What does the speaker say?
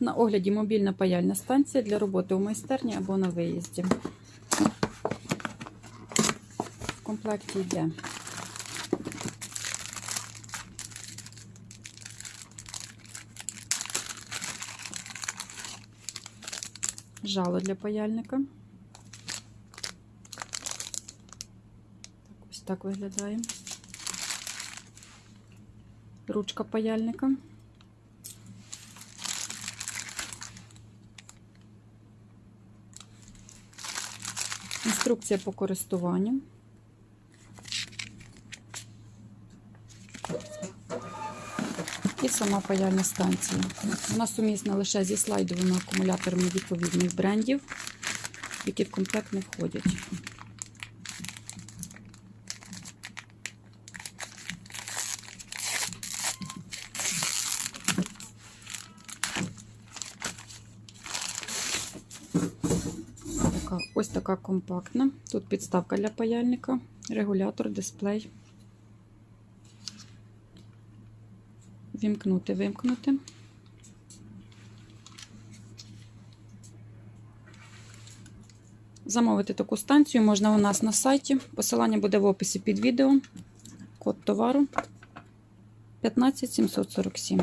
На огляді мобільна паяльна станція для роботи у майстерні або на виїзді. В комплекті йде жало для паяльника. Так, ось так виглядає. Ручка паяльника. Інструкція по користуванню. І сама паяльна станція. Вона сумісна лише зі слайдовими акумуляторами відповідних брендів, які в комплект не входять. Така, ось така компактна. Тут підставка для паяльника, регулятор, дисплей. Вімкнути, вимкнути. Замовити таку станцію можна у нас на сайті. Посилання буде в описі під відео. Код товару 15747.